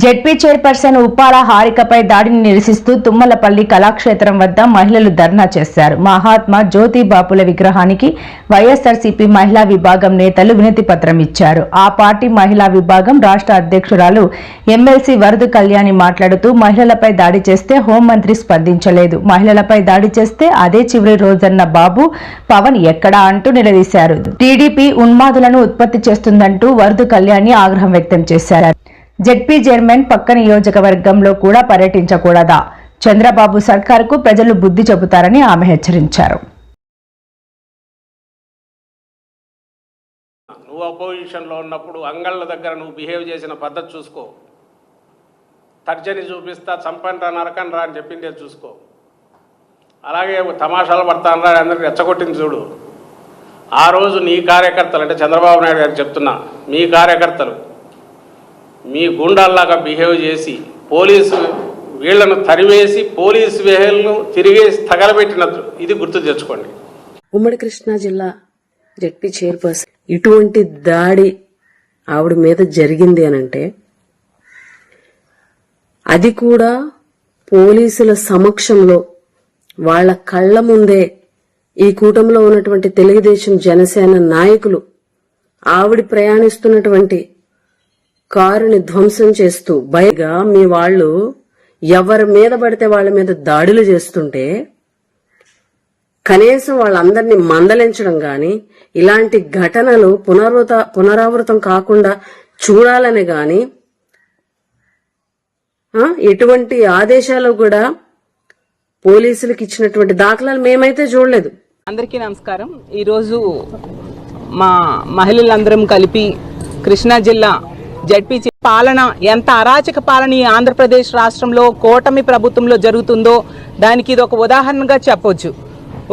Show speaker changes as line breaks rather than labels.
ZP chairperson Uppala హారికపై దాడిని నిరసిస్తూ తుమ్మలపల్లి కళాక్షేత్రం వద్ద మహిళలు ధర్నా చేశారు. మహాత్మా జ్యోతి బాపుల విగ్రహానికి వైఎస్ఆర్సీపీ మహిళా విభాగం నేతలు వినతి పత్రం ఇచ్చారు. ఆ పార్టీ మహిళా విభాగం రాష్ట్ర అధ్యక్షురాలు ఎమ్మెల్సీ వరదు కళ్యాణి మాట్లాడుతూ మహిళలపై దాడి చేస్తే హోంమంత్రి స్పందించలేదు. మహిళలపై దాడి చేస్తే అదే చివరి రోజన్న బాబు పవన్ ఎక్కడా అంటూ నిలదీశారు. టీడీపీ ఉన్మాదులను ఉత్పత్తి చేస్తుందంటూ వరదు కళ్యాణి ఆగ్రహం వ్యక్తం చేశారు. జెడ్పీ చైర్మన్ పక్క నియోజకవర్గంలో కూడా పర్యటించకూడదా? చంద్రబాబు సర్కార్కు ప్రజలు బుద్ధి చెబుతారని ఆమె హెచ్చరించారు.
నువ్వు అపోజిషన్లో ఉన్నప్పుడు అంగళ్ళ దగ్గర నువ్వు బిహేవ్ చేసిన పద్ధతి చూసుకో. తర్జని చూపిస్తా చంపండి రా రా అని చెప్పిందే చూసుకో. అలాగే తమాషాలు పడతానరా అందరికి రెచ్చగొట్టింది చూడు. ఆ రోజు నీ కార్యకర్తలు అంటే చంద్రబాబు నాయుడు గారికి చెప్తున్నా మీ కార్యకర్తలు మీ గుండాల్లాగా బిహేవ్ చేసి పోలీసు వీళ్ళను తరివేసి పోలీసు వేహలను తిరిగేసి తగలబెట్టినట్టు ఇది గుర్తు తెచ్చుకోండి.
ఉమ్మడి కృష్ణా జిల్లా జెడ్పీ చైర్పర్సన్. ఇటువంటి దాడి ఆవిడ మీద జరిగింది అనంటే అది కూడా పోలీసుల సమక్షంలో వాళ్ళ కళ్ళ ముందే ఈ కూటమిలో ఉన్నటువంటి తెలుగుదేశం జనసేన నాయకులు ఆవిడ ప్రయాణిస్తున్నటువంటి కారుని ధ్వంసం చేస్తూ భయగా మీ వాళ్ళు ఎవరి మీద పడితే వాళ్ళ మీద దాడులు చేస్తుంటే కనీసం వాళ్ళందరినీ మందలించడం గాని ఇలాంటి ఘటనలు పునరుత పునరావృతం కాకుండా చూడాలని గాని ఎటువంటి ఆదేశాలు కూడా పోలీసులకు ఇచ్చినటువంటి దాఖలాలు మేమైతే చూడలేదు.
అందరికీ నమస్కారం. ఈరోజు మా మహిళలందరం కలిపి కృష్ణా జిల్లా జడ్పీ పాలన ఎంత అరాచక పాలన ఈ ఆంధ్రప్రదేశ్ రాష్ట్రంలో కూటమి ప్రభుత్వంలో జరుగుతుందో దానికి ఇది ఒక ఉదాహరణగా చెప్పొచ్చు.